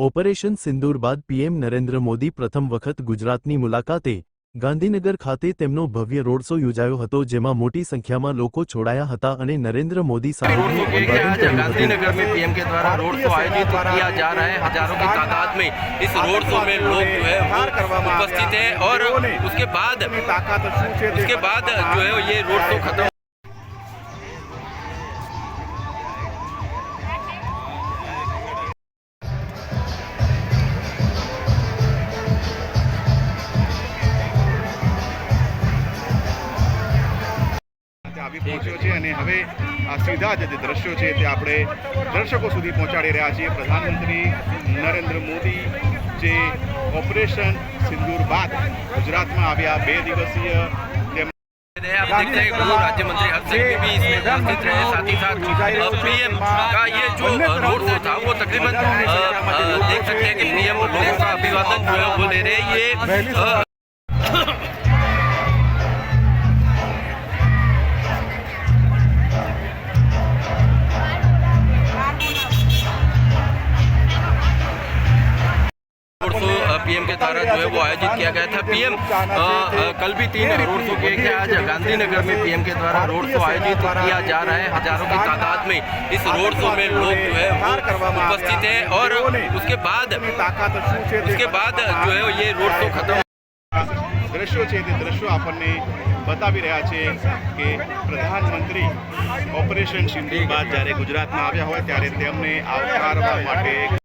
operation સિંદૂર બાદ PM Narendra Modi પ્રથમ વખત ગુજરાતની મુલાકાતે ગાંધીનગર ખાતે તેમનો ભવ્ય રોડશો યોજાયો હતો જેમાં મોટી સંખ્યામાં લોકો છોડાયા હતા અને નરેન્દ્ર મોદી સાહેબનું दृश्यो छे અને હવે આ સીધા જ જે દ્રશ્યો છે તે આપણે દર્શકો સુધી પહોંચાડી રહ્યા છીએ प्रधानमंत्री नरेंद्र મોદી જે ઓપરેશન સિંદૂર બાદ ગુજરાતમાં આવ્યા બે દિવસીય તેમ અને રાજ્યમંત્રી હર્ષજી બી ઇસમે પણ મિત્ર છે સાથે સાથ પીએમ કા યે જો રોડ શો છે આવો تقريبا દેખ سکتے ہیں કે નિયમો લોકોનો અભિવાદન જો હે વો લે રહે યે पीएम के द्वारा जो है वो आयोजित किया गया था पीएम कल भी तीन रोड शो किए गए आज गांधीनगर में पीएम के द्वारा रोड शो आयोजित किया जा रहा है हजारों की तादाद में इस रोड शो में लोग जो है उपस्थित है और उसके बाद उसके बाद जो है ये रोड शो खत्म दृश्य છે તે દ્રશ્યો આપણને બતાવી રહ્યા છે કે પ્રધાનમંત્રી ઓપરેશન સિંધુ બાદ જ્યારે ગુજરાતમાં આવ્યા હોય ત્યારે તેમને આવકારવા आकार